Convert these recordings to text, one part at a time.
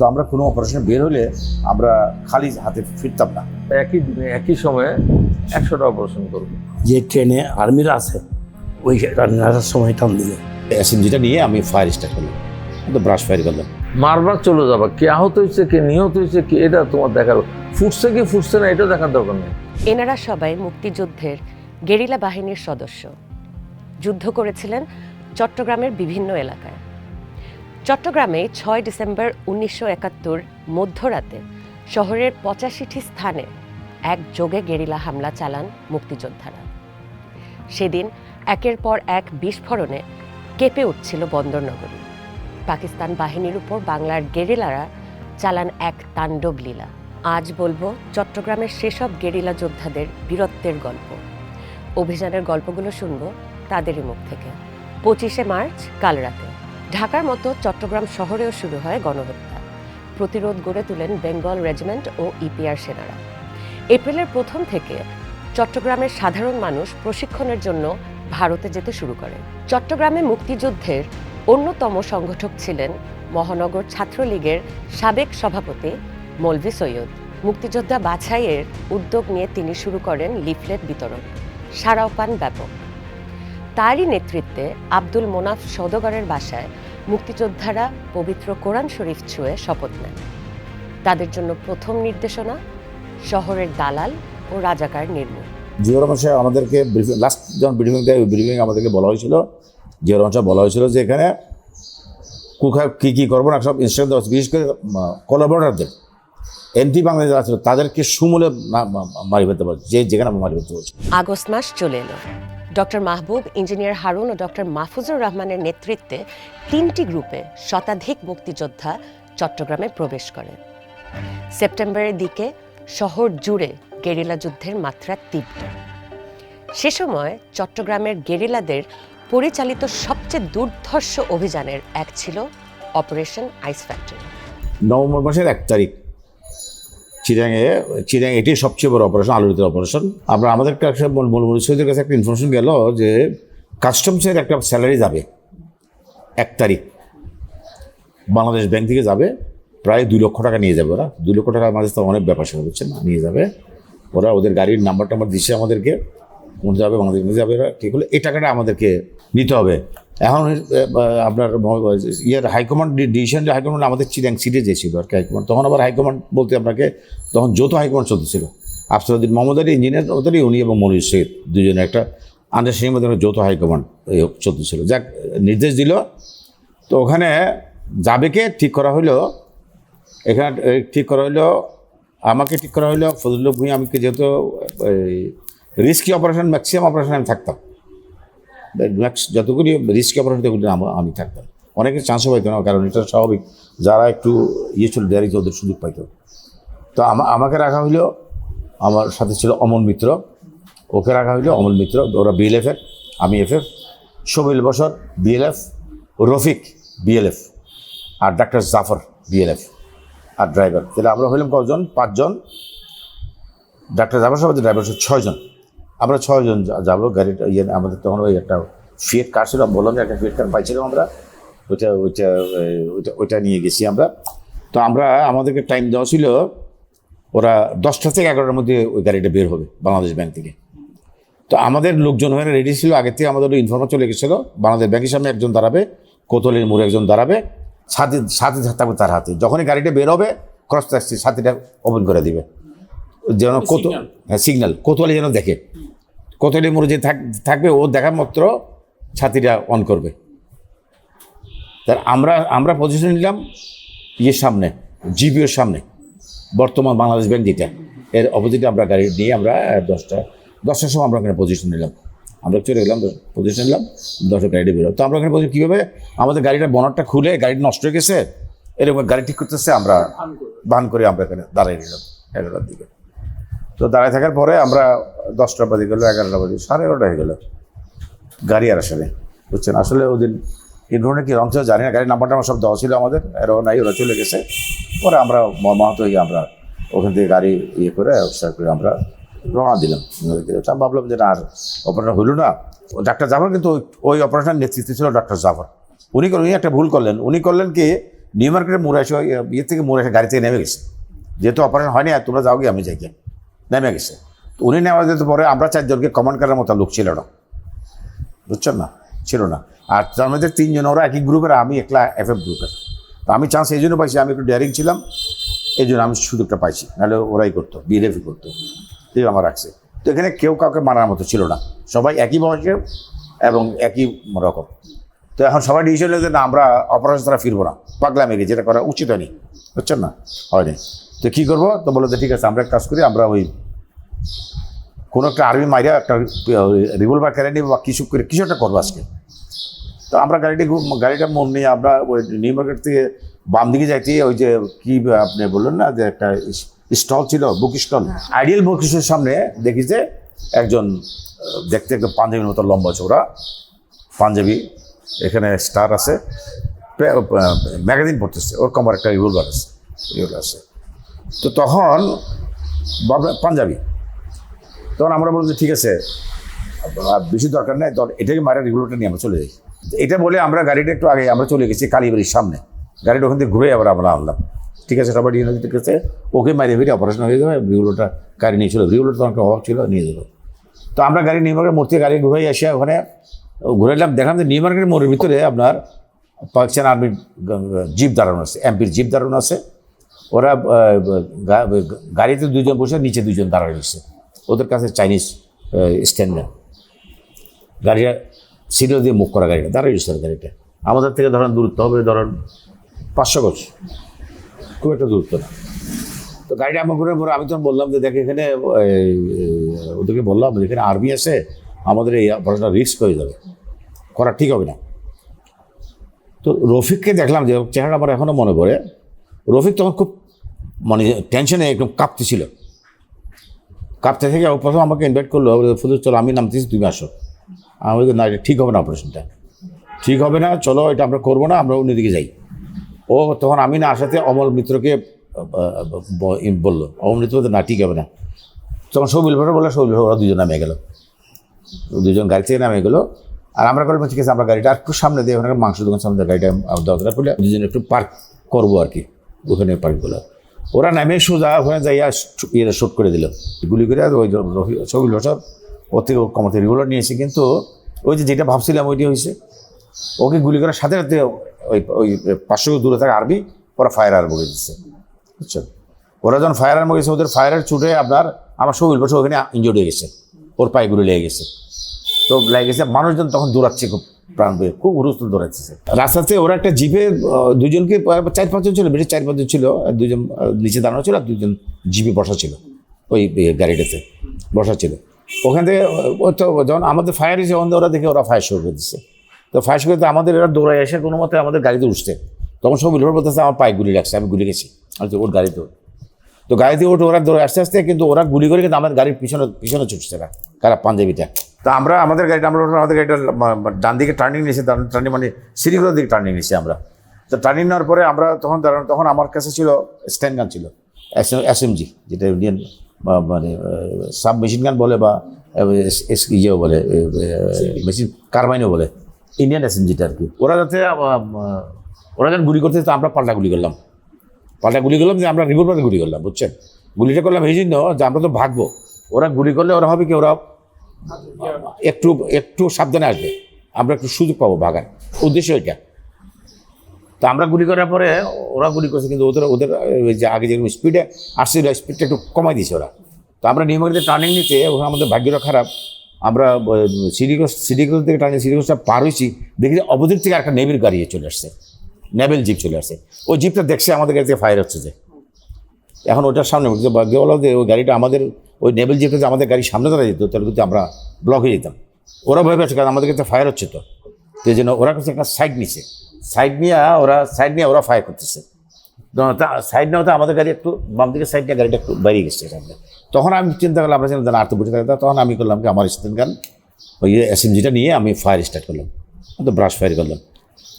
তো আমরা কোনো অপারেশন বের হলে আমরা খালি হাতে ফিরতাম না। একই দিনে একই সময়ে একশোটা অপারেশন করব। যে ট্রেনে আর্মিরা আছে ওই রান্নার সময় টান দিলে। এসএমজিটা নিয়ে আমি ফায়ার স্টার্ট করলাম তো ব্রাশ ফায়ার করলাম। মারবার চলে যাবা কে আহত হয়েছে কে নিহত হয়েছে কে এটা তোমার দেখার ফুটছে কি ফুটছে না এটা দেখার দরকার নেই। এনারা সবাই মুক্তিযুদ্ধের গেরিলা বাহিনীর সদস্য। যুদ্ধ করেছিলেন চট্টগ্রামের বিভিন্ন এলাকায়। চট্টগ্রামে ছয় ডিসেম্বর উনিশশো একাত্তর মধ্যরাতে শহরের পঁচাশিটি স্থানে এক যোগে গেরিলা হামলা চালান মুক্তিযোদ্ধারা। সেদিন একের পর এক বিস্ফোরণে কেঁপে উঠছিল বন্দরনগরী পাকিস্তান বাহিনীর উপর বাংলার গেরিলারা চালান এক তাণ্ডব লীলা। আজ বলব চট্টগ্রামের সেসব গেরিলা যোদ্ধাদের বীরত্বের গল্প। অভিযানের গল্পগুলো শুনব তাদেরই মুখ থেকে। পঁচিশে মার্চ, কাল রাতে। ঢাকার মতো চট্টগ্রাম শহরেও শুরু হয় গণহত্যা। প্রতিরোধ গড়ে তোলেন বেঙ্গল রেজিমেন্ট ও ইপিআর সেনারা। এপ্রিলের প্রথম থেকে চট্টগ্রামের সাধারণ মানুষ প্রশিক্ষণের জন্য ভারতে যেতে শুরু করে চট্টগ্রামে মুক্তিযুদ্ধের অন্যতম সংগঠক ছিলেন মহানগর ছাত্রলীগের সাবেক সভাপতি মৌলভী সৈয়দ। মুক্তিযোদ্ধা বাছাইয়ের উদ্যোগ নিয়ে তিনি শুরু করেন লিফলেট বিতরণ। সারাও পান ব্যাপক। তারই নেতৃত্বে আব্দুল মোনাফ সওদাগরের বাসায় মুক্তিযোদ্ধারা পবিত্র কোরআন শরীফ ছুঁয়ে শপথ নেন। তাদের জন্য প্রথম নির্দেশনা শহরের দালাল ও রাজাকার নির্মূল। রহমান সাহেব আমাদেরকে লাস্ট যখন ব্রিফিং দেয় ওই ব্রিফিং আমাদেরকে বলা হয়েছিল রহমান সাহেব বলা হয়েছিল যে এখানে কোথায় কী কী করব না সব ইনস্ট্রাকশন দেওয়া। বিশেষ করে কোলাবোরেটারদের এমপি বাংলাদেশ যারা ছিল তাদেরকে সুমূলে মারি ফেলতে পারছে যে যেখানে আমরা মারি ফেলতে পারছি আগস্ট মাস চলে এলো। ডক্টর মাহবুব, ইঞ্জিনিয়ার হারুন ও ডক্টর মাহফুজুর রহমানের নেতৃত্বে তিনটি গ্রুপে শতাধিক মুক্তিযোদ্ধা চট্টগ্রামে প্রবেশ করে সেপ্টেম্বরের দিকে শহর জুড়ে গেরিলা যুদ্ধের মাত্রা তীব্র। সে সময় চট্টগ্রামের গেরিলাদের পরিচালিত সবচেয়ে দুর্ধর্ষ অভিযানের এক ছিল অপারেশন আইস ফ্যাক্টরি। নভেম্বর মাসের এক তারিখ। চিরাঙে চিরাং এটাই সবচেয়ে বড় অপারেশন আলোড়িতের অপারেশন আমরা আমাদের কাছে মূল সৈদের কাছে একটা ইনফরমেশন গেল যে কাস্টমসের একটা স্যালারি যাবে এক তারিখ। বাংলাদেশ ব্যাংক থেকে যাবে, প্রায় দুই লক্ষ টাকা নিয়ে যাবে ওরা। দুই লক্ষ টাকা আমাদের তো অনেক ব্যাপার সেটা হচ্ছে না, নিয়ে যাবে। ওরা ওদের গাড়ির নাম্বার টাম্বার দিচ্ছে আমাদেরকে। কোন যাবে, বাংলাদেশ নিয়ে যাবে ঠিক হলে এই টাকাটা আমাদেরকে নিতে হবে। এখন আপনার ইয়ের হাইকমান্ড ডিসিশন হাইকমান্ড আমাদের চিরাং সিটে যেছিল আর কি হাইকমান্ড। তখন আবার হাইকমান্ড বলতে আপনাকে, তখন যৌথ হাইকমান্ড চলতেছিল। আফসরুদ্দিন মোহাম্মদ আলী, ইঞ্জিনিয়ার ওদেরই উনি এবং মনির শেখ দুজনে একটা আন্ডারস্ট্যান্ডিং মধ্যে যৌথ হাইকমান্ড চলতেছিল। যাক, নির্দেশ দিল। তো ওখানে যাবে কে? ঠিক করা হলো এখানে ঠিক করা হলো আমাকে ঠিক করা হলো ফজলুল ভুঁই আমাকে যেহেতু রিস্কি অপারেশন, ম্যাক্সিমাম অপারেশন আমি থাকতাম। যতগুলি রিস্কি অপারেশন সেগুলি আম- থাকতাম। অনেকের চান্সও পাইতো না, কারণ এটা স্বাভাবিক। যারা একটু ইয়ে ছিল দেয়ারি ওদের সুযোগ পাইতো। তো আমা- আমাকে রাখা হইল, আমার সাথে ছিল অমল মিত্র। ওকে রাখা হইল, অমল মিত্র, ওরা বিএলএফের আমি এফএফ শবিল বসর বিএলএফ রফিক বিএলএফ আর ডাক্তার জাফর বিএলএফ আর ড্রাইভার তাহলে আমরা হইলাম কজন পাঁচজন। ডাক্তার জাফর সাহেব ড্রাইভার ছয়জন। আমরা ছয়জন যাব গাড়িটা ইয়ে আমাদের তখন ওই একটা ফিয়েট কার ছিল বললাম যে একটা ফিয়েট কার পাইছিলাম আমরা। ওইটা ওইটা ওইটা ওইটা নিয়ে গেছি আমরা। তো আমরা আমাদেরকে টাইম দেওয়া ছিল ওরা দশটা থেকে এগারোটার মধ্যে ওই গাড়িটা বের হবে বাংলাদেশ ব্যাংক থেকে। তো আমাদের লোকজন হয়ে রেডি ছিল আগে থেকে আমাদের ইনফরমেশন চলে গেছিল বাংলাদেশ ব্যাংকের সামনে একজন দাঁড়াবে কোতলের মোড়ে একজন দাঁড়াবে সাথে সাথে থাকবে তার হাতে। যখনই গাড়িটা বের হবে ক্রস ট্যাক্সি সাথীটা ওপেন করে দিবে। যেন কত হ্যাঁ সিগন্যাল কোতোয়ালি যেন দেখে। যে থাক- থাকবে ও দেখার মাত্র ছাতিটা অন করবে। তার আমরা আমরা পজিশন নিলাম ইয়ের সামনে জিপিওর সামনে বর্তমান বাংলাদেশ ব্যাংক যেটা। এর অপোজিটে আমরা গাড়ি নিয়ে আমরা দশটা দশটার সময় আমরা ওখানে পজিশন নিলাম। আমরা চলে গেলাম পজিশন নিলাম দশটা গাড়িটা বেরো তো আমরা ওখানে position কীভাবে আমাদের গাড়িটার বনারটা খুলে গাড়ি নষ্ট হয়ে গেছে এরকম গাড়ি ঠিক করতেছে আমরা বান করে। আমরা এখানে দাঁড়িয়ে নিলাম এগারোটার দিকে। তো দাঁড়ায় থাকার পরে আমরা দশটা বাজে গেলো, এগারোটা বাজে, সাড়ে এগারোটা হয়ে গেলো। গাড়ি আর আসলে বুঝছেন? আসলে ওদিন এই ধরনের কি রং ছিল জানি না, গাড়ির নাম্বারটা আমার সব দেওয়া ছিল আমাদের এরাও নাই, ওরা চলে গেছে। পরে আমরা মর্মাহত হয়ে আমরা ওখান থেকে গাড়ি ইয়ে করে করে আমরা রওনা দিলাম। তো ভাবলাম যে না, আর অপারেশন হইল না। ডাক্তার জাফর কিন্তু ওই- অপারেশনের নেতৃত্বে ছিল ডাক্তার জাফর। উনি উনি একটা ভুল করলেন। উনি করলেন কি নিউ মার্কেটের মোড়ে এসে ইয়ে থেকে মোড়ে এসে গাড়ি থেকে নেমে গেছে। যেহেতু অপারেশন হয়নি, আর তোমরা যাও গিয়ে, আমি যাই গিয়ে। নেমে গেছে। উনি নেওয়া যেতে পরে, আমরা চারজনকে কমান্ড করার মতো লোক ছিল না। বুঝছেন না? ছিল না। আর তার মধ্যে তিনজন, ওরা একই গ্রুপের আমি একলা এফ এফ গ্রুপের তো আমি চান্স এই জন্য পাইছি, আমি একটু ডেয়ারিং ছিলাম, এই জন্য আমি সুযোগটা পাইছি। নাহলে ওরাই করতো বিএলএফই করতো। এই আমার রাখছে তো এখানে কেউ কাউকে মারার মতো ছিল না। সবাই একই বয়সের এবং একই রকম। তো এখন সবাই ডিসিশন যে না, আমরা অপারেশন ছাড়া ফিরবো না। পাগলা পাগলামি যেটা করা উচিত হয়নি। বুঝছেন না? হয়নি। তো কী করব? তো বলো যে ঠিক আছে আমরা এক কাজ করি আমরা ওই কোনো একটা আর্মি মাইরা একটা রিভলভার নিবো বা কিছু করে কিছু একটা করব আজকে। তো আমরা গাড়িটি গাড়িটা মন নিয়ে আমরা ওই নিউ মার্কেট থেকে বাম দিকে যাইতে ওই যে কি আপনি বললেন না যে একটা স্টল ছিল বুক স্টল। আইডিয়াল বুক স্টলের সামনে দেখি যে একজন দেখতে একদম পাঞ্জাবির মতো লম্বা চৌড়া পাঞ্জাবি এখানে স্টার আছে ম্যাগাজিন পড়তেছে ওর কমার একটা রিভলভার আছে রিভলভার আছে। তো তখন পাঞ্জাবি। তখন আমরা যে ঠিক আছে বেশি দরকার নেই, তখন এটাকে মারা রেগুলেটর নিয়ে আমরা চলে যাই। এটা বলে আমরা গাড়িটা একটু আগে আমরা চলে গেছি কালীবাড়ির সামনে। গাড়িটা ওখান থেকে ঘুরে আবার আমরা আনলাম। ঠিক আছে, সবাই নিয়ে ঠিক আছে ওকে মারিয়ে ফিরে অপারেশন হয়ে যাবে, রেগুলেটর গাড়ি নিয়ে ছিল রেগুলেটর তখন অভাব ছিল, নিয়ে যাব। তো আমরা গাড়ি নিউ মার্কেট থেকে গাড়ি ঘুরে এসে ওখানে ঘুরে এলাম, দেখলাম যে নিউ মার্কেটের মোড়ের ভিতরে আপনার পাকিস্তান আর্মির জিপ দাঁড়ানো আছে, এমপির জিপ দাঁড়ানো আছে। ওরা গাড়িতে দুজন বসে, নিচে দুজন দাঁড়ানো রয়েছে। ওদের কাছে চাইনিজ স্ট্যান্ডার্ড গাড়িটা সিরিয়াল দিয়ে মুখ করা গাড়িটা দাঁড়াই রয়েছে গাড়িটা। আমাদের থেকে ধরেন দূরত্ব হবে, ধরেন পাঁচশো গজ। খুব একটা দূরত্ব না। তো গাড়িটা আমার ঘুরে পরে আমি তখন বললাম যে দেখ এখানে ওদেরকে বললাম এখানে আর্মি আছে, আমাদের এই অপারেশনটা রিস্ক হয়ে যাবে। করা ঠিক হবে না। তো রফিককে দেখলাম যে চেহারা আমার এখনও মনে পড়ে। রফিক তখন খুব মানে টেনশনে একদম কাঁপতেছিল কাঁপতে থেকে ও প্রথম আমাকে ইনভাইট করল ফুদু চলো আমি নামতেছি তুমি আসো। আমি বলি, না এটা ঠিক হবে না অপারেশনটা ঠিক হবে না চলো এটা আমরা করব না আমরা অন্যদিকে যাই। ও তখন আমি না আসাতে অমল মিত্রকে বলল অমল মিত্র না ঠিক হবে না। তখন সৌবিল ভাড়া বলল সৌবিল ওরা দুজন নামে গেলো। দুজন গাড়ি থেকে নামে গেলো। আর আমরা করলাম ঠিক আছে আমরা গাড়িটা আর একটু সামনে দিয়ে ওখানে মাংস দোকান সামনে গাড়িটা দরকার পড়লে দুজন একটু পার্ক করব আর কি। ওখানে পার্কগুলো ওরা নামে সোজা ওখানে যাইয়া শু- ইয়ে শ্যুট করে দিল। গুলি করে ওই ছবি সব ওর থেকে কমাতে রেগুলার নিয়েছে কিন্তু ওই যে যেটা ভাবছিলাম ওইটি হয়েছে ওকে গুলি করার সাথে সাথে ওই ওই পাঁচশো দূরে থাকা আর্মি ওরা ফায়ার আর বলে দিচ্ছে বুঝছ ওরা যখন ফায়ার আর গেছে ওদের ফায়ারের চুটে আপনার আমার শরীর বসে ওখানে ইঞ্জোর্ড হয়ে গেছে। ওর পায়েগুলো লেগে গেছে। তো লেগে গেছে মানুষজন তখন দৌড়াচ্ছে খুব। প্রাণ পেয়ে খুব হুরুস্থুল দৌড়াচ্ছে রাস্তাতে ওরা একটা জিপে দুজনকে চার পাঁচজন ছিল, বেশি চার পাঁচজন ছিল, আর দুজন নিচে দাঁড়ানো ছিল আর দুজন জিপে বসা ছিল, ওই গাড়িটাতে বসা ছিল। ওখান থেকে, ও তো যখন আমাদের ফায়ার এসে ওখান ওরা দেখে ওরা ফায়ার শুরু করে দিচ্ছে তো ফায়ার শুরু করতে আমাদের এরা দৌড়ায় এসে কোনো মতে আমাদের গাড়িতে উঠছে। তখন সব বিলোর বলতেছে, আমার পায়ে গুলি লাগছে, আমি গুলি গেছি তো ওর গাড়িতে তো গাড়িতে ওঠে ওরা দৌড়ে আস্তে আস্তে কিন্তু ওরা গুলি করে কিন্তু আমাদের গাড়ির পিছনে পিছনে ছুটছে না কারা? পাঞ্জাবিটা। তো আমরা আমাদের গাড়িটা, আমরা আমাদের গাড়িটা ডান দিকে টার্নিং নিয়েছি টার্নিং মানে সিঁড়িগুলোর দিকে টার্নিং নিয়েছি আমরা। তো টার্নিং নেওয়ার পরে আমরা তখন তখন আমার কাছে ছিল স্ট্যান্ড গান ছিল এস এম জি যেটা ইন্ডিয়ান মানে সাব মেশিন গান বলে বা ইয়েও বলে মেশিন কারবাইনও বলে ইন্ডিয়ান এস এম জিটা আর কি। ওরা যাতে ওরা যখন গুলি করতে আমরা পাল্টা গুলি করলাম। পাল্টা গুলি করলাম যে আমরা রিভলভারে গুলি করলাম, বুঝছেন? গুলিটা করলাম এই জন্য যে আমরা তো ভাগবো ওরা গুলি করলে ওরা হবে কি, ওরা একটু একটু সাবধানে আসবে। আমরা একটু সুযোগ পাবো ভাগার উদ্দেশ্য এটা। তো আমরা গুলি করার পরে ওরা গুলি করছে, কিন্তু ওদের ওদের যে আগে যেরকম স্পিডে আসছিল স্পিডটা একটু কমাই দিয়েছে ওরা। তো আমরা নিয়মিত টার্নিং নিতে ওখানে আমাদের ভাগ্যটা খারাপ। আমরা সিডিগঞ্জ সিডিগঞ্জ থেকে টার্নিং সিডিগঞ্জটা পার হয়েছি, দেখি অপোজিট থেকে একটা নেভির গাড়ি চলে আসছে। নেভেল জিপ চলে আসছে। ওই জিপটা দেখছে, আমাদের থেকে ফায়ার হচ্ছে যে। এখন ওটার সামনে ভাগ্য বলো যে ওই গাড়িটা আমাদের, ওই নেবেল জিপটা যে আমাদের গাড়ির সামনে দাঁড়া যেত, তাহলে কিন্তু আমরা ব্লক হয়ে যেতাম। ওরা ভয় পাচ্ছে কারণ আমাদের কাছে ফায়ার হচ্ছে তো। এই জন্য ওরা কাছে একটা সাইড নিছে সাইড নিয়ে ওরা সাইড নিয়ে ওরা ফায়ার করতেছে। সাইড নেওয়াতে আমাদের গাড়ি একটু বাম দিকে সাইড নিয়ে গাড়িটা একটু বেরিয়ে গেছে সামনে তখন আমি চিন্তা করলাম, আমরা চিন্তা আর তো বুঝে থাকতাম তখন আমি করলাম কি, আমার স্টেন গান, ওই এসএমজিটা নিয়ে আমি ফায়ার স্টার্ট করলাম। তো ব্রাশ ফায়ার করলাম।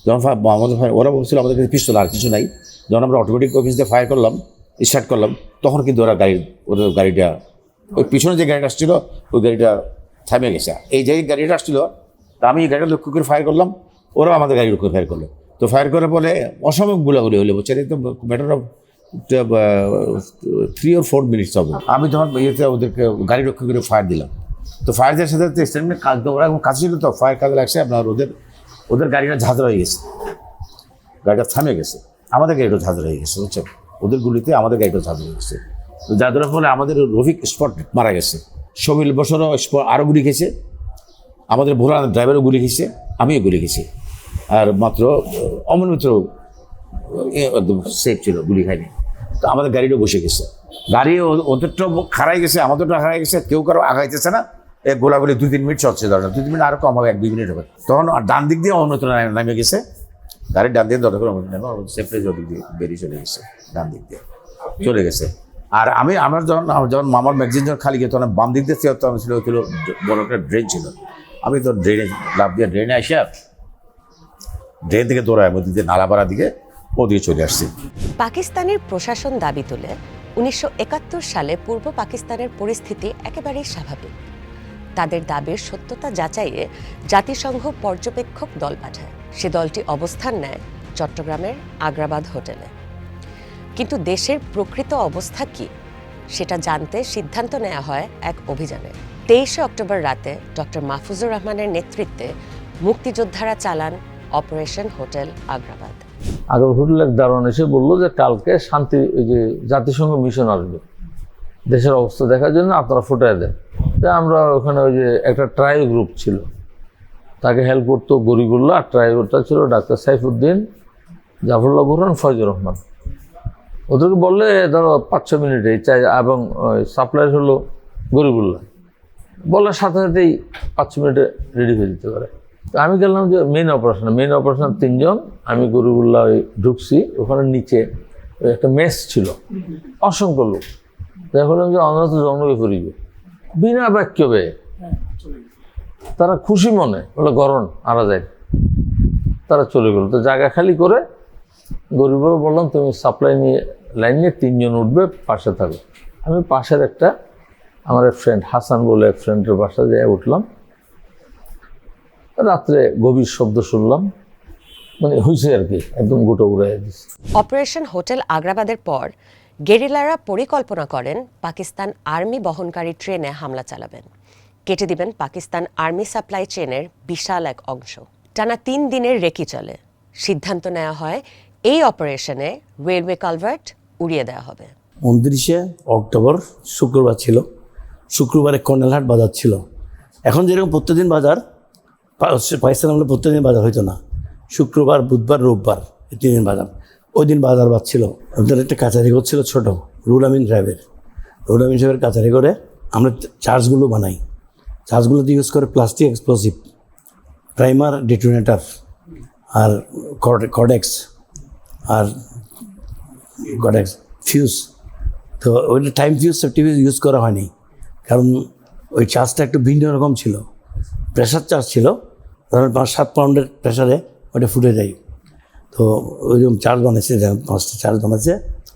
যখন আমাদের ওরা বলছিল আমাদের কাছে পিস্তল আর কিছু নাই। যখন আমরা অটোমেটিক অফিস দিয়ে ফায়ার করলাম স্টার্ট করলাম, তখন কিন্তু ওরা গাড়ি ওদের গাড়িটা, ওই পিছনে যে গাড়িটা আসছিল, ওই গাড়িটা থামে গেছে। এই যে গাড়িটা আসছিল তা আমি গাড়িটা লক্ষ্য করে ফায়ার করলাম, ওরাও আমাদের গাড়ির লক্ষ্য ফায়ার করল। তো ফায়ার করার পরে অসাময়িক গুলাগুলি হলে এই তো matter of three or four minutes হবে। আমি তখন ইয়েতে ওদেরকে গাড়ি রক্ষা করে ফায়ার দিলাম। তো ফায়ার দেওয়ার সাথে সাথে স্টেটমেন্ট কাজ, ওরা এখন কাছে ছিল তো ফায়ার কাজে লাগছে, আপনার ওদের ওদের গাড়িটা ঝাঁঝরা হয়ে গেছে। গাড়িটা থামে গেছে। আমাদের গাড়িটা ঝাঁঝরা হয়ে গেছে, বুঝছেন? ওদের গুলিতে আমাদের গাড়িটা হয়ে গেছে তো যাদের ফলে আমাদের রফিক স্পট মারা গেছে। শমিল বসরও স্পট আরও গুলি খেয়েছে। আমাদের ভোলা ড্রাইভারও গুলি খেয়েছে। আমিও গুলি খেয়েছি। আর মাত্র অমন মিত্র একদম সেফ ছিল, গুলি খায়নি। তো আমাদের গাড়িটা বসে গেছে। গাড়ি ও- ওদেরটা খারাই গেছে আমাদেরটা হারাই গেছে, কেউ কারও আগাইতেছে না। এ গোলাগুলি দুই তিন মিনিট চলছে দরজা দুই তিন মিনিট আরও কম হবে, এক দুই মিনিট হবে। তখন ডান দিক দিয়ে অন্যত্র নামে গেছে। গাড়ির ডান দিয়ে দরজা করে সেফটি ওদিক দিয়ে বেরিয়ে চলে গেছে, ডান দিক দিয়ে। চলে গেছে। আর আমি, আমার যখন যখন মামার ম্যাগজিন যখন খালি গিয়ে, তখন বাম দিক দিয়ে তখন ছিল ছিল বড় একটা ড্রেন ছিল। আমি তো ড্রেনে লাভ দিয়ে ড্রেনে আসা ড্রেন থেকে দৌড়ায় ওদিক দিয়ে নালাপাড়া দিকে ওদিকে চলে আসছি। পাকিস্তানের প্রশাসন দাবি তুলে উনিশশো একাত্তর সালে পূর্ব পাকিস্তানের পরিস্থিতি একেবারেই স্বাভাবিক। তাদের দাবির সত্যতা যাচাইয়ে জাতিসংঘ পর্যবেক্ষক দল পাঠায়। সে দলটি অবস্থান নেয় চট্টগ্রামের আগ্রাবাদ হোটেলে। কিন্তু দেশের প্রকৃত অবস্থা কি, সেটা জানতে সিদ্ধান্ত নেওয়া হয় এক অভিযানে। তেইশে অক্টোবর রাতে ডক্টর মাহফুজুর রহমানের নেতৃত্বে মুক্তিযোদ্ধারা চালান অপারেশন হোটেল আগ্রাবাদ। আগের হোটেলের দারোয়ান এসে বলল যে কালকে শান্তি, ওই যে জাতিসংঘ মিশন আসবে। দেশের অবস্থা দেখার জন্য আপনারা ফুটায় দেন। আমরা ওখানে ওই যে একটা ট্রায়াল গ্রুপ ছিল। তাকে হেল্প করতো গরিবুল্লাহ আর ট্রায়ালটা ছিল ডাক্তার সাইফুদ্দিন, জাফরুল্লাহ বুরহান ফয়জুর রহমান। ওদেরকে বললে, ধরো পাঁচ ছ মিনিটে চাই এবং সাপ্লাই হলো গরিবুল্লাহ। বলার সাথে সাথেই পাঁচ ছ মিনিটে রেডি হয়ে যেতে পারে। তো আমি গেলাম যে মেন অপারেশন মেন অপারেশন তিনজন, আমি গরিবুল্লাহ ওই ঢুকছি, ওখানে নিচে একটা মেস ছিল। অসংখ্য লোক। বললাম যে আমরা তো জন্মকে করিবে বিনা বাক্য ব্যয়ে তারা খুশি মনে, বলে গরম আরা যায়। তারা চলে গেল। তো জায়গা খালি করে গরিবরা বললাম, তুমি সাপ্লাই নিয়ে লাইন নিয়ে তিনজন উঠবে, পাশে থাকো। আমি পাশের একটা, আমার এক ফ্রেন্ড হাসান বলে এক ফ্রেন্ডের বাসা যেয়ে উঠলাম। রাত্রে গভীর শব্দ শুনলাম মানে হয়েছে আর কি, একদম গোটা উড়াই দিচ্ছে অপারেশন হোটেল আগ্রাবাদের পর গেরিলারা পরিকল্পনা করেন পাকিস্তান আর্মি বহনকারী ট্রেনে হামলা চালাবেন। কেটে দিবেন পাকিস্তান আর্মি সাপ্লাই চেনের বিশাল এক অংশ। টানা তিন দিনের রেকি চলে। সিদ্ধান্ত নেওয়া হয়, এই অপারেশনে রেলওয়ে কালভার্ট উড়িয়ে দেওয়া হবে। উনত্রিশে অক্টোবর শুক্রবার ছিল। শুক্রবারে কর্নেলহাট বাজার ছিল। এখন যেরকম প্রত্যেকদিন বাজার পাকিস্তান আমলে প্রত্যেকদিন বাজার হইতো না। শুক্রবার, বুধবার, রোববার এই তিন দিন বাজার। ওই দিন বাজার বাদ ছিল। ওদের একটা কাছারি ঘর ছিল ছোটো, রুল আমিন ড্রাইভের। রুল আমিন সাহেবের কাছারি করে আমরা চার্জগুলো বানাই। চার্জগুলোতে ইউজ করে প্লাস্টিক এক্সপ্লোসিভ প্রাইমার ডিটোনেটার আর কডেক্স আর কডেক্স ফিউজ তো ওইটা time fuse safety fuse use করা হয়নি। কারণ ওই চার্জটা একটু ভিন্ন রকম ছিল। প্রেশার চার্জ ছিল, ধরেন পাঁচ, সাত পাউন্ডের প্রেশারে ওটা ফুটে যায়। তো ওইরকম চার্জ বানাইছে, যেমন পাঁচটা চার্জ বানাইছে।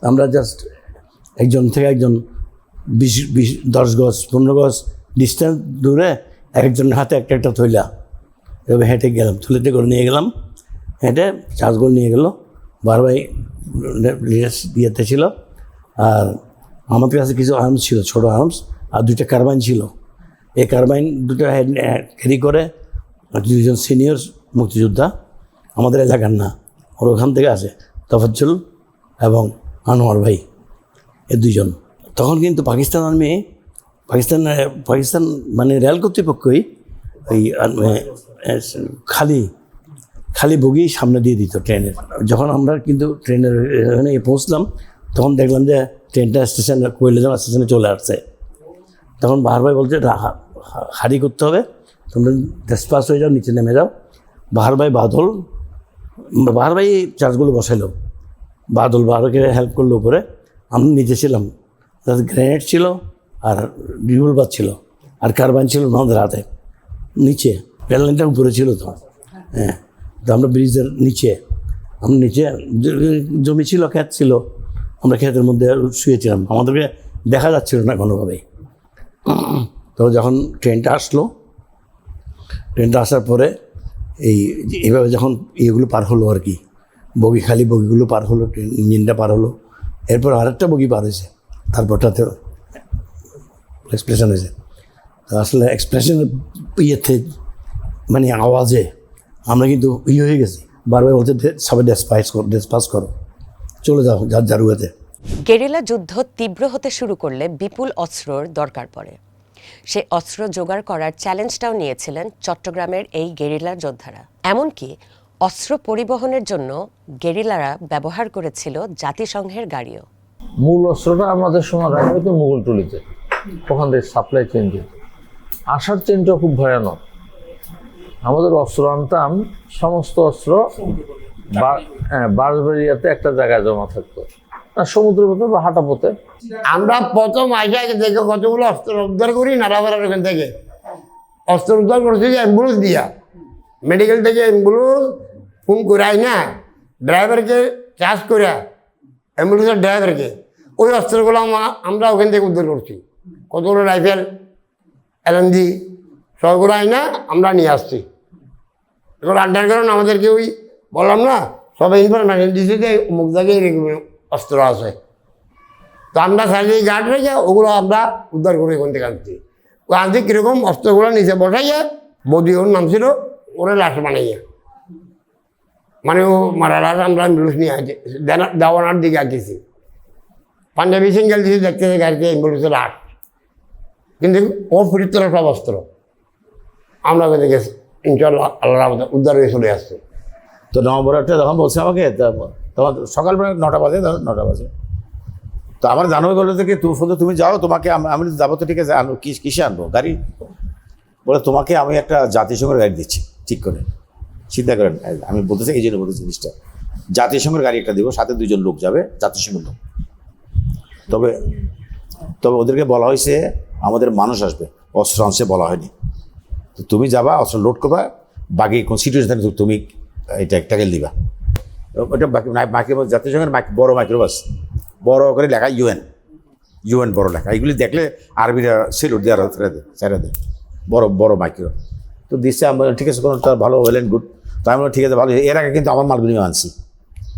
আমরা জাস্ট একজন থেকে একজন বিশ বিশ, দশ গজ, পনেরো গজ ডিস্টেন্স দূরে এক একজনের হাতে একটা একটা থইলা। এভাবে হেঁটে গেলাম থলেতে করে নিয়ে গেলাম। হেঁটে চার্জগুলো নিয়ে গেল। বারবার ইয়েতে ছিল। আর আমাদের কাছে কিছু আর্মস ছিল, ছোট আর্মস আর দুইটা কারবাইন ছিল। এই কারবাইন দুটো ক্যারি করে দুজন সিনিয়র মুক্তিযোদ্ধা আমাদের এলাকার না, ওর ওখান থেকে আসে তফাজ্জল এবং আনোয়ার ভাই এ দুজন তখন কিন্তু পাকিস্তান আর্মি পাকিস্তান পাকিস্তান মানে রেল কর্তৃপক্ষই ওই খালি খালি বগি সামনে দিয়ে দিত ট্রেনের। যখন আমরা কিন্তু ট্রেনের এখানে পৌঁছলাম, তখন দেখলাম যে ট্রেনটা স্টেশন কৈলাজাম স্টেশনে চলে আসছে। তখন বাহার বলছে হাড়ি করতে হবে, তোমরা ডেসপাস হয়ে যাও, নিচে নেমে যাও। বাহার ভাই বাদল, বাহার ভাই চার্জগুলো বসাইলো। বাদল বাহারকে হেল্প করল উপরে। আমি নিচে ছিলাম। তাতে গ্রেনেড ছিল আর রিভলভার ছিল, আর কারবাইন ছিল আমাদের হাতে, নিচে প্যালেনটা উপরে ছিল তো। হ্যাঁ তো আমরা ব্রিজের নিচে, আমরা নিচে, জমি ছিল, ক্ষেত ছিল, আমরা ক্ষেতের মধ্যে শুয়েছিলাম। আমাদেরকে দেখা যাচ্ছিল না কোনোভাবেই। তো যখন ট্রেনটা আসলো, ট্রেনটা আসার পরে এই এইভাবে যখন ইয়েগুলো পার হলো আর কি বগি খালি বগিগুলো পার হলো, ট্রেন ইঞ্জিনটা পার হলো, এরপর আরেকটা বগি পার হয়েছে তারপরটাতে এক্সপ্রেশন হয়েছে আসলে এক্সপ্রেশনের ইয়েতে মানে আওয়াজে আমরা কিন্তু ইয়ে হয়ে গেছি। বারবার বলতে সবাই ডেসপাইস করো ডেসপাস করো চলে যাও যার জারুয়াতে গেরিলা যুদ্ধ তীব্র হতে শুরু করলে বিপুল অস্ত্রর দরকার পড়ে। সে অস্ত্র জোগাড় করার চ্যালেঞ্জটাও নিয়েছিলেন চট্টগ্রামের এই গেরিলা যোদ্ধারা। এমনকি অস্ত্র পরিবহনের জন্য গেরিলারা ব্যবহার করেছিল জাতিসংঘের গাড়িও। মূল অস্ত্রটা আমাদের সময় রাখা হতো মুঘলটুলিতে ওখান থেকে সাপ্লাই চেন যেত আসার চেনটা খুব ভয়ানক। আমাদের অস্ত্র আনতাম, সমস্ত অস্ত্র হ্যাঁ বাঁশবাড়িয়াতে একটা জায়গায় জমা থাকতো। সমুদ্র পথে বা হাঁটা পথে। আমরা প্রথম আইসা দেখে কতগুলো অস্ত্র উদ্ধার করি নালাপাড়ার ওখান থেকে? অস্ত্র উদ্ধার করছি যে অ্যাম্বুলেন্স দিয়া। মেডিকেল থেকে অ্যাম্বুলেন্স ফোন করাই না। ড্রাইভারকে চার্জ করে অ্যাম্বুলেন্সের ড্রাইভারকে ওই অস্ত্রগুলো আমা- আমরা ওখান থেকে উদ্ধার করছি। কতগুলো রাইফেল? এলএনজি সবগুলো আই না আমরা নিয়ে আসছি। এবার আড্ডার কারণ আমাদেরকে ওই বললাম না, সবাই ইনফরমেশন দিচ্ছে যে অমুক জায়গায় অস্ত্র আছে। তো আমরা সার্জারি গার্ড রেখে ওগুলো আমরা উদ্ধার করে ওখান থেকে আনছি। ও আনছি কীরকম অস্ত্রগুলো নিচে বসাইয়া বদি ওর নাম ছিল, ওরা লাশ বানাইয়া। মানে ও মারা লাশ আমরা অ্যাম্বুলেন্স নিয়ে আছে দেওয়ানার দিকে আনতেছি পাঞ্জাবি সিঙ্গেল দিয়েছি দেখতেছে গাড়িতে অ্যাম্বুলেন্সের লাশ। কিন্তু ওর ফিরিত সব অস্ত্র আমরা ওখান থেকে ইনশাল্লাহ আল্লাহ রহমতে উদ্ধার হয়ে চলে আসছে। তো নভেম্বরটা যখন বলছে আমাকে তখন সকালবেলা নটা বাজে নটা বাজে। তো আমার জানুয়ারি বলল থেকে তুমি শুধু তুমি যাও, তোমাকে আমি যাব তো ঠিক আছে আনো কি কিসে আনব? গাড়ি। বলে তোমাকে আমি একটা জাতিসংঘের গাড়ি দিচ্ছি, ঠিক করে। চিন্তা করেন আমি বলতেছি এই জন্য বলতেছি জিনিসটা। জাতিসংঘের গাড়ি একটা দিব, সাথে দুজন লোক যাবে, জাতিসংঘের লোক। তবে তবে ওদেরকে বলা হয়েছে আমাদের মানুষ আসবে। অস্ত্র আনছে বলা হয়নি। তো তুমি যাবা, অস্ত্র লোড করবা, বাকি কোন সিচুয়েশন থাকে তুমি এটা ট্যাকেল দিবা ওটা বাকি বাকি জাতিসংঘের বড় মাইক্রোবাস বড় করে লেখা ইউএন ইউএন বড় লেখা। এগুলি দেখলে আরবিরা সেলুট দেওয়ার ছেড়ে দেয় বড় বড় মাইক্রো তো দিচ্ছে আমরা, ঠিক আছে, কোনো তার ভালো ওয়েল অ্যান্ড গুড তো আমি ঠিক আছে, ভালো। এর আগে কিন্তু আমার মালগুলি আনছি।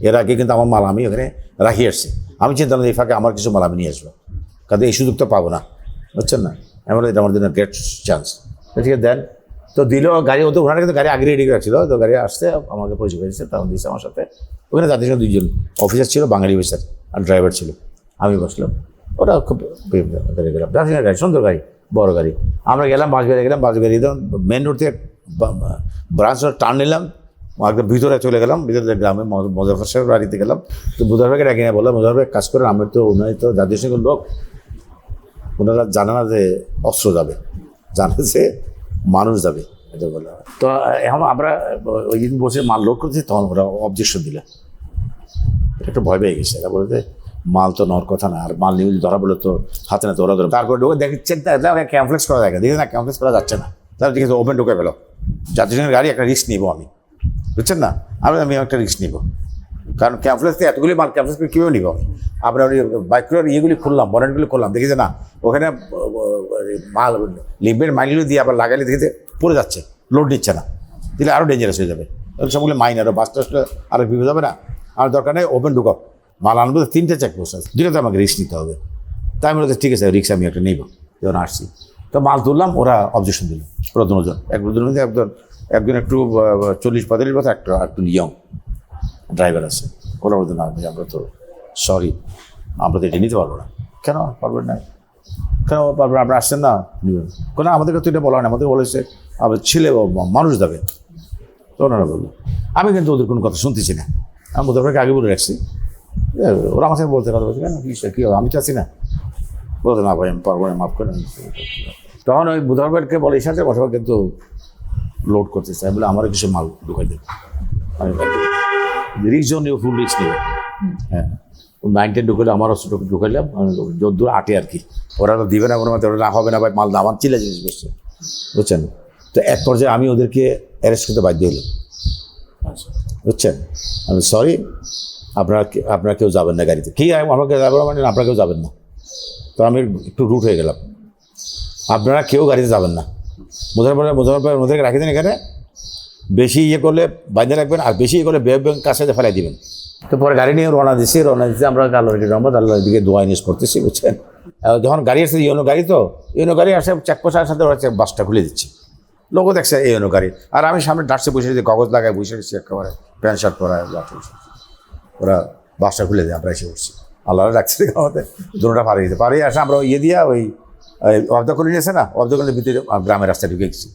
এর আগে কিন্তু আমার মাল আমি ওখানে রাখি আসছি। আমি চিন্তা এই ফাঁকে আমার কিছু মাল আমি নিয়ে আসব। কারণ এই সুযোগটা পাবো না। বুঝছেন না? এমন এটা আমার জন্য গ্রেট চান্স ঠিক আছে দেন তো দিল গাড়ি ওদের ওখানে কিন্তু গাড়ি আগে রেডি রাখছিল, তো গাড়ি আসতে আমাকে পরিচয় করেছে তখন দিয়েছে আমার সাথে। ওখানে তাদের সঙ্গে দুইজন অফিসার ছিল, বাঙালি অফিসার আর ড্রাইভার ছিল। আমি বসলাম, ওরা খুব গাড়ি গেলাম জাতিসংঘের গাড়ি, সুন্দর গাড়ি, বড় গাড়ি। আমরা গেলাম বাসগাড়ি গেলাম বাসগাড়ি একদম মেন রোড থেকে ব্রাঞ্চ টার্ন নিলাম একদম ভিতরে চলে গেলাম, ভিতরে গ্রামে মজাফর সাহেব বাড়িতে গেলাম। তো মুজাফরকে ডাকি বললাম মুজাফর কাজ করেন আমি তো উনি তো জাতিসংঘের লোক ওনারা জানে না যে অস্ত্র যাবে। জানে যে মানুষ যাবে এটা বলে তো এখন আমরা ওই দিন বসে মাল লোড করছি তখন ওরা অবজেকশন দিলে। একটু ভয় পেয়ে গেছে। এরা বলে যে মাল তো নেওয়ার কথা না আর মাল নিয়ে যদি ধরা বলে তো হাতে না ধরা ধরে তারপরে ঢুকে দেখে চিন্তা ক্যামফ্লেক্স করা যায় দেখে না ক্যামফ্লেক্স করা যাচ্ছে না। তাহলে ঠিক আছে ওপেন ঢুকে পেল জাতিসংঘের গাড়ি একটা রিস্ক নিবো আমি। বুঝছেন না? আমি আমি একটা রিস্ক নিব। কারণ ক্যাম্পলেসে এতগুলি মাল ক্যাম্পলেস করে কীভাবে নিব? আমি আপনার ওই বাইকের ইয়েগুলি খুললাম বনেটগুলি খুললাম। দেখি যে না, ওখানে মাল লিম্বের মাইলগুলো দিয়ে আবার লাগালে দেখি যে পড়ে যাচ্ছে লোড নিচ্ছে না। দিলে আরও ডেঞ্জারাস হয়ে যাবে। সবগুলো মাইন আরও বাস টাসটা আরও বিপদ হবে না? আমার দরকার নেই ওপেন ঢুকাও। মাল আনব তো তিনটে চেকপোস্ট আছে। দুটোতে আমাকে রিস্ক নিতে হবে। তাই আমি বলতে ঠিক আছে রিক্স আমি একটা নিব। যখন আসছি, তো মাল তুললাম, ওরা অবজেকশন দিল। ওরা দুজন, এক দুজন একজন একজন একটু চল্লিশ পঁয়তাল্লিশ বছর, একটা, একটু ইয়ং ড্রাইভার আছে ওরা বলতে না আমরা তো সরি আমরা তো এটা নিতে পারব না। কেন পারবেন না? কেন পারবেন আপনারা আসছেন না। কেন আমাদেরকে তো এটা বলা হয় আমাদের বলেছে, আমার ছেলে মানুষ যাবে। তো ওনারা বলল, আমি কিন্তু ওদের কোনো কথা শুনতেছি না। আমি ওদের আপনাকে আগে বলে রাখছি। ওরা আমার সাথে বলতে কথা কেন? কী কী হবে? আমি তো আছি না। বলতে না ভাই, আমি পারব না, মাফ করেন তখন ওই বুধবারকে বলে, এই সাথে বসে, কিন্তু লোড করতে চাই বলে আমারও কিছু মাল ঢুকাই দেবে আমি রিক্স জন নিয়ে ফুল রিক্স নেবে। হ্যাঁ। নাইন টেন ঢুকালে আমার অস্ত্র ঢুকাইলাম যদ্দূর আটে আর কি। ওরা তো দিবে না কোনো মতে ওরা না হবে না ভাই মাল দাম চিল্লা জিনিস বেশি বুঝছেন? তো এক পর্যায়ে আমি ওদেরকে অ্যারেস্ট করতে বাধ্য হলাম বুঝছেন? আমি সরি আপনারা আপনারা কেউ যাবেন না গাড়িতে। কি আমাকে যাবেন মানে আপনারা কেউ যাবেন না। তো আমি একটু রুট হয়ে গেলাম। আপনারা কেউ গাড়িতে যাবেন না। মোজার পরে মোজার পরে ওদেরকে রাখি দেন এখানে? বেশি ইয়ে করলে বাইন্ধে রাখবেন আর বেশি ইয়ে করলে ব্যাগ ব্যাংক কাছে ফেলাই দিবেন? তো পরে গাড়ি নিয়ে রওনা দিচ্ছি রওনা দিচ্ছি আমরা গালোর দিকে রহমদ আল্লাহর দিকে দোয়া নিয়ে করতেছি, বুঝছেন? যখন গাড়ি আসছে, ইউনো গাড়ি তো, ইউনো গাড়ি আসে চেকপোস্ট সাথে ওরা বাসটা খুলে দিচ্ছে। লোকও দেখছে এই ইউনো গাড়ি। আর আমি সামনে ডাটসে বসে দিচ্ছি কাগজ লাগায় বসে দিচ্ছি একেবারে প্যান্ট শার্ট পরা লাঠি ওরা বাসটা খুলে দেয়, আমরা এসে উঠছি আল্লাহ রাখছে আমাদের দুটা পাড়িয়ে দিতে। পাড়িয়ে আসে, আমরা ইয়ে দিয়া ওই অবদা করে নিয়েছে না? অবদা করে ভিতরে গ্রামের রাস্তায় ঢুকে গেছি।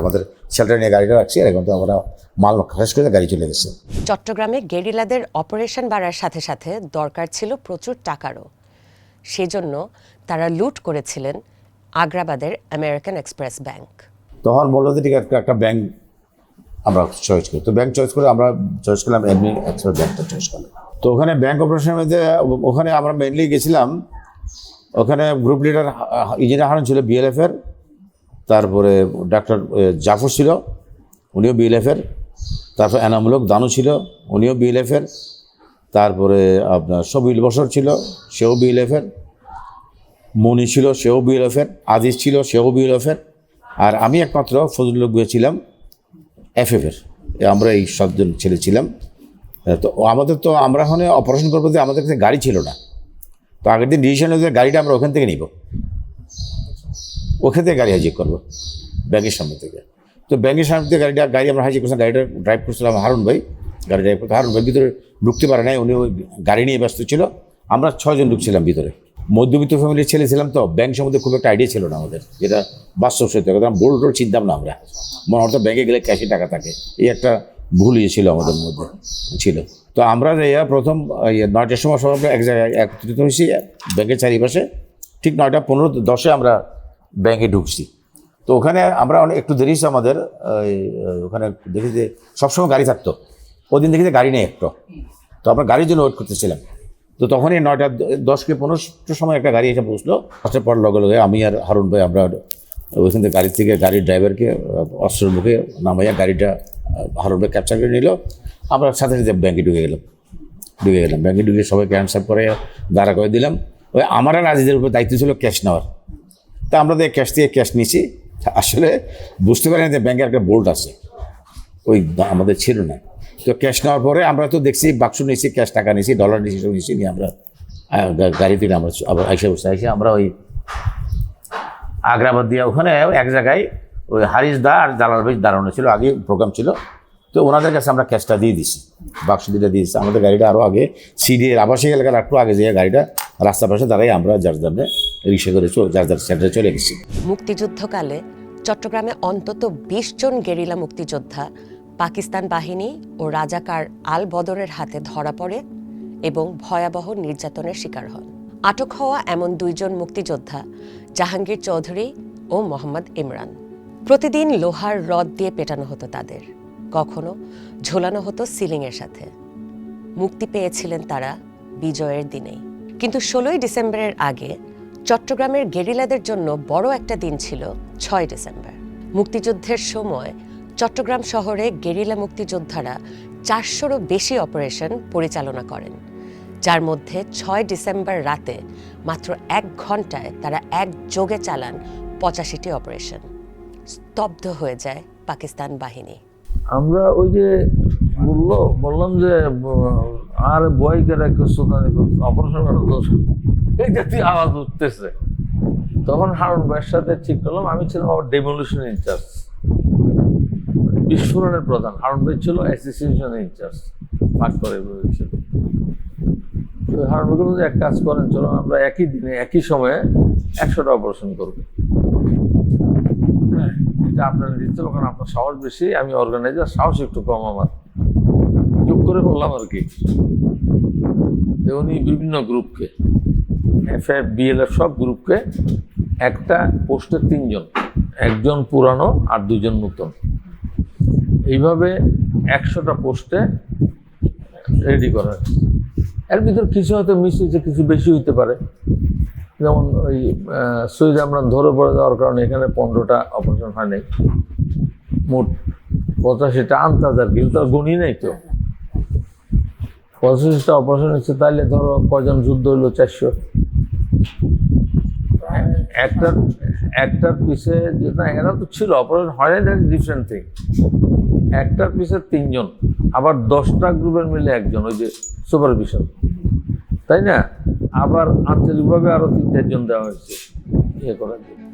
আমাদের শেল্টার নিয়ে গাড়িটা রাখছি আর এখন তো আমরা মাল খাস করে গাড়ি চলে গেছে। চট্টগ্রামে গেরিলাদের অপারেশন বাড়ার সাথে সাথে দরকার ছিল প্রচুর টাকারও। সেজন্য তারা লুট করেছিলেন আগ্রাবাদের আমেরিকান এক্সপ্রেস ব্যাংক তখন বলল যে ঠিক একটা ব্যাংক আমরা চয়েস করি। তো ব্যাংক চয়েস করে আমরা চয়েস করলাম এমনি এক্সপ্রেস ব্যাংকটা চয়েস করলাম। তো ওখানে ব্যাংক অপারেশনের মধ্যে ওখানে আমরা মেনলি গেছিলাম ওখানে গ্রুপ লিডার ইঞ্জিনিয়ার হারুন ছিল বিএলএফের তারপরে ডাক্তার জাফর ছিল, উনিও বিএলএফের তারপর এনামূলক দানু ছিল, উনিও বিএলএফের তারপরে আপনার সবিল বসর ছিল, সেও বিএলএফের মনি ছিল, সেও বিএলএফের আজিজ ছিল, সেও বিএলএফের আর আমি একমাত্র ফজলুল গুয়ে ছিলাম এফএফের আমরা এই সাতজন ছেলে ছিলাম। তো আমাদের তো আমরা ওখানে অপারেশন করব আমাদের কাছে গাড়ি ছিল না। তো আগের দিন ডিসিশন হয়েছে, গাড়িটা আমরা ওখান থেকে নিব। ওখান থেকে গাড়ি হাজির করব ব্যাংকের সামনে থেকে। তো ব্যাংকের সামনে থেকে গাড়িটা, গাড়ি আমরা হাজির করছিলাম, গাড়িটা ড্রাইভ করছিলাম হারুন ভাই। গাড়ি ড্রাইভ করতে হারুন ভাই ভিতরে ঢুকতে পারে নাই, উনি ওই গাড়ি নিয়ে ব্যস্ত ছিল। আমরা ছজন ঢুকছিলাম ভিতরে। মধ্যবিত্ত ফ্যামিলির ছেলে ছিলাম তো ব্যাংক সম্বন্ধে খুব একটা আইডিয়া ছিল না আমাদের। যেটা বাস্তব সত্য কথা বোল টোল চিনতাম না আমরা। মনে হতো ব্যাংকে গেলে ক্যাশে টাকা থাকে। এই একটা ভুল ইয়ে ছিল আমাদের মধ্যে, ছিল। তো আমরা যে ইয়া প্রথম ইয়ে নয়টার সময় সব আমরা এক জায়গায় একত্রিত হয়েছি, ব্যাংকের চারিপাশে। ঠিক নয়টা পনেরো দশে আমরা ব্যাংকে ঢুকছি। তো ওখানে আমরা অনেক, একটু দেরি আমাদের ওখানে দেখি যে সবসময় গাড়ি থাকতো। ওদিন দেখি যে গাড়ি নেই একটু। তো আমরা গাড়ির জন্য ওয়েট করতেছিলাম। তো তখনই নয়টা দশকে পনেরোটার সময় একটা গাড়ি এসে বসল। আসার পর লগে লগে আমি আর হারুন ভাই, আমরা ওইখান থেকে গাড়ি থেকে গাড়ির ড্রাইভারকে অস্ত্রের মুখে নামাইয়া গাড়িটা আহ, হারুন ক্যাপচার করে নিল। আমরা সাথে সাথে ব্যাংকে ঢুকে গেলাম। ঢুকে গেলাম। ব্যাংকে ঢুকে সবাইকে অ্যান্সার করে দাঁড়া করে দিলাম। ওই আমার আর আজিজের উপর দায়িত্ব ছিল ক্যাশ নেওয়ার। তা আমরা তো ক্যাশ দিয়ে ক্যাশ নিয়েছি। আসলে বুঝতে পারি না যে ব্যাংকে একটা বোল্ট আছে। ওই আমাদের ছিল না। তো ক্যাশ নেওয়ার পরে আমরা তো দেখছি বাক্স নিয়েছি ক্যাশ টাকা নিয়েছি ডলার নিয়েছি সব নিয়েছি নিয়ে আমরা গাড়ি আমরা আইসা বসে আইসে আমরা ওই আগ্রাবাদ দিয়ে ওখানে এক জায়গায় ওই হারিস দা আর জালাল ভাই দাঁড়ানো ছিল, আগে প্রোগ্রাম ছিল। তো ওনাদের কাছে আমরা ক্যাশটা দিয়ে দিছি বাক্স দিয়ে দিচ্ছি আমাদের গাড়িটা আরও আগে সিডি আবাসিক এলাকার একটু আগে যে গাড়িটা রাস্তার পাশে দাঁড়াই আমরা যার যার রিক্সা করে যার যার সেন্টারে চলে গেছি। মুক্তিযুদ্ধকালে চট্টগ্রামে অন্তত বিশ জন গেরিলা মুক্তিযোদ্ধা পাকিস্তান বাহিনী ও রাজাকার আল বদরের হাতে ধরা পড়ে এবং ভয়াবহ নির্যাতনের শিকার হন। আটক হওয়া এমন দুইজন মুক্তিযোদ্ধা জাহাঙ্গীর চৌধুরী ও মোহাম্মদ ইমরান। প্রতিদিন লোহার রড দিয়ে পেটানো হতো তাদের। কখনো ঝোলানো হতো সিলিংয়ের সাথে। মুক্তি পেয়েছিলেন তারা বিজয়ের দিনেই। কিন্তু ষোলোই ডিসেম্বরের আগে চট্টগ্রামের গেরিলাদের জন্য বড় একটা দিন ছিল ছয় ডিসেম্বর। মুক্তিযুদ্ধের সময় চট্টগ্রাম শহরে গেরিলা মুক্তিযোদ্ধারা চারশোরও বেশি অপারেশন পরিচালনা করেন। যার মধ্যে ছয় ডিসেম্বর রাতে মাত্র এক ঘন্টায় তারা একযোগে চালান পঁচাশিটি অপারেশন। স্তব্ধ হয়ে যায় পাকিস্তান বাহিনী। আমরা ওই যে বলল, বললাম যে আর বয় করে কিছু অপারেশন এই জাতীয় আওয়াজ উঠতেছে। তখন হারুন ভাইয়ের সাথে ঠিক করলাম, আমি ছিলাম আবার ডেমোলিউশন ইনচার্জ বিস্ফোরণের প্রধান, হারুন ভাই ছিল অ্যাসোসিয়েশন ইনচার্জ পাক করে ছিল। তো হারুন ভাই এক কাজ করেন, চলো, আমরা একই দিনে, একই সময়ে একশোটা অপারেশন করব। এটা আপনার দিতে কারণ আপনার সাহস বেশি, আমি অর্গানাইজার সাহস একটু কম আমার। যোগ করে বললাম আর কি। যে উনি বিভিন্ন গ্রুপকে এফ এফ বিএলএফ সব গ্রুপকে একটা পোস্টে তিনজন, একজন পুরানো আর দুজন নতুন। এইভাবে একশোটা পোস্টে রেডি করা এর ভিতর কিছু হয়তো মিস হয়েছে, কিছু বেশি হইতে পারে। যেমন ওই সৈয়দ আমরান ধরে পড়ে যাওয়ার কারণে এখানে পনেরোটা অপারেশন হয় নাই। মোট পঁচাশিটা আন্তাজ আর কি আর গুণই নাই তো। পঁচাশিটা অপারেশন হচ্ছে তাহলে ধরো কজন যুদ্ধ হইল? চারশো। একটার একটার পিছে না এরা তো ছিল অপারেশন হয় না ডিফারেন্ট থিং একটার পিছে তিনজন, আবার দশটা গ্রুপের মিলে একজন, ওই যে সুপারভিশন তাই না? আবার আঞ্চলিকভাবে আরও তিন চারজন দেওয়া হয়েছে।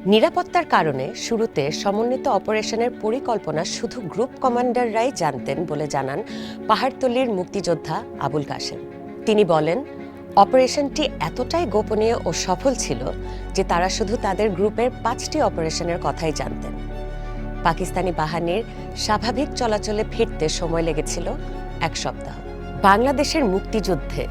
নিরাপত্তার কারণে শুরুতে সমন্বিত অপারেশনের পরিকল্পনা শুধু গ্রুপ কমান্ডাররাই জানতেন বলে জানান পাহাড়তলির মুক্তিযোদ্ধা আবুল কাশেম। তিনি বলেন, অপারেশনটি এতটাই গোপনীয় ও সফল ছিল যে তারা শুধু তাদের গ্রুপের পাঁচটি অপারেশনের কথাই জানতেন। পাকিস্তানি বাহিনীর স্বাভাবিক চলাচলে ফিরতে সময় লেগেছিল এক সপ্তাহ। বাংলাদেশের মুক্তিযুদ্ধে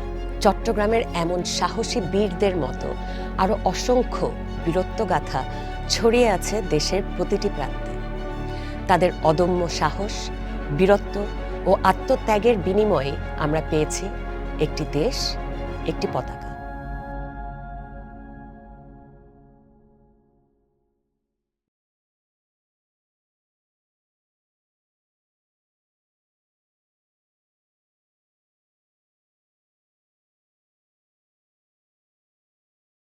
চট্টগ্রামের এমন সাহসী বীরদের মতো আরও অসংখ্য বীরত্বগাথা ছড়িয়ে আছে দেশের প্রতিটি প্রান্তে। তাদের অদম্য সাহস, বীরত্ব ও আত্মত্যাগের বিনিময়ে আমরা পেয়েছি একটি দেশ, একটি পতাকা।